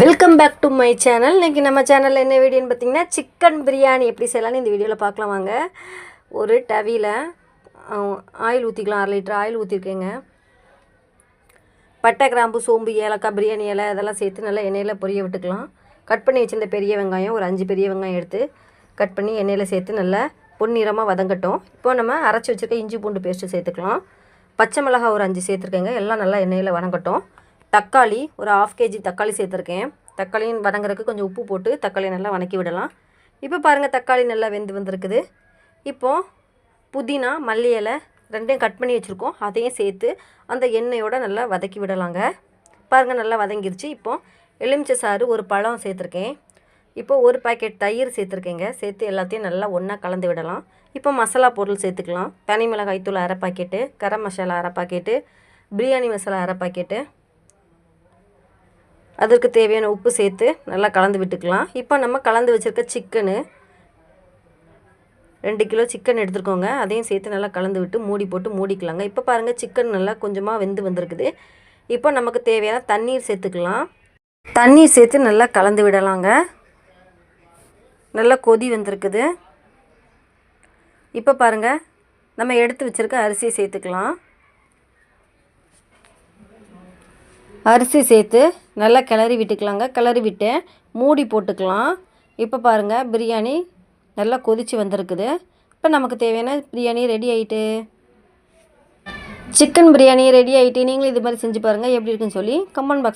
Welcome back to my channel இன்றைக்கி நம்ம சேனலில் என்ன வீடியோன்னு பார்த்தீங்கன்னா சிக்கன் பிரியாணி எப்படி செய்யலாம்னு இந்த வீடியோவில் பார்க்கலாம் வாங்க. ஒரு டவியில் ஆயில் ஊற்றிக்கலாம் அரை லிட்டர் ஆயில் ஊற்றிருக்கேங்க பட்டை கிராம்பு சோம்பு ஏலக்காய் பிரியாணி இலை இதெல்லாம் சேர்த்து நல்லா எண்ணெயில் பொரிய விட்டுக்கலாம். கட் பண்ணி வச்சுருந்த பெரிய வெங்காயம் ஒரு அஞ்சு பெரிய வெங்காயம் எடுத்து கட் பண்ணி எண்ணெயில் சேர்த்து நல்லா பொன்னிறமாக வதங்கட்டும். இப்போ நம்ம அரைச்சி வச்சுருக்க இஞ்சி பூண்டு பேஸ்ட்டு சேர்த்துக்கலாம். பச்சை மிளகாய் ஒரு அஞ்சு சேர்த்துருக்கேங்க. எல்லாம் நல்லா எண்ணெயில் வதங்கட்டும். தக்காளி ஒரு ஆஃப் கேஜி தக்காளி சேர்த்துருக்கேன். தக்காளியும் வதங்குறதுக்கு கொஞ்சம் உப்பு போட்டு தக்காளி நல்லா வதக்கி விடலாம். இப்போ பாருங்கள் தக்காளி நல்லா வெந்து வந்திருக்குது. இப்போது புதினா மல்லி இலை ரெண்டையும் கட் பண்ணி வச்சுருக்கோம். அதையும் சேர்த்து அந்த எண்ணெயோடு நல்லா வதக்கி விடலாங்க. பாருங்கள் நல்லா வதங்கிருச்சு. இப்போது எலுமிச்சை சாறு ஒரு பழம் சேர்த்துருக்கேன். இப்போது ஒரு பாக்கெட் தயிர் சேர்த்துருக்கேங்க. சேர்த்து எல்லாத்தையும் நல்லா ஒன்றா கலந்து விடலாம். இப்போ மசாலா பொருள் சேர்த்துக்கலாம். தனி மிளகாய் தூள் அரை பாக்கெட்டு கரம் மசாலா அரை பாக்கெட்டு பிரியாணி மசாலா அரை பாக்கெட்டு அதற்கு தேவையான உப்பு சேர்த்து நல்லா கலந்து விட்டுக்கலாம். இப்போ நம்ம கலந்து வச்சுருக்க சிக்கனு ரெண்டு கிலோ சிக்கன் எடுத்துருக்கோங்க அதையும் சேர்த்து நல்லா கலந்து விட்டு மூடி போட்டு மூடிக்கலாங்க. இப்போ பாருங்கள் சிக்கன் நல்லா கொஞ்சமாக வெந்து வந்திருக்குது. இப்போ நமக்கு தேவையான தண்ணீர் சேர்த்துக்கலாம். தண்ணீர் சேர்த்து நல்லா கலந்து விடலாங்க. நல்லா கொதி வந்திருக்குது. இப்போ பாருங்கள் நம்ம எடுத்து வச்சுருக்க அரிசியை சேர்த்துக்கலாம். அரிசி சேர்த்து நல்லா கிளறி விட்டுக்கலாங்க. கிளறி விட்டு மூடி போட்டுக்கலாம். இப்போ பாருங்கள் பிரியாணி நல்லா கொதித்து வந்திருக்குது. இப்போ நமக்கு தேவையான பிரியாணி ரெடி ஆகிட்டு சிக்கன் பிரியாணி ரெடி ஆகிட்டு நீங்களும் இது மாதிரி செஞ்சு பாருங்கள் எப்படி இருக்குன்னு சொல்லி கமெண்ட் பாக்ஸ்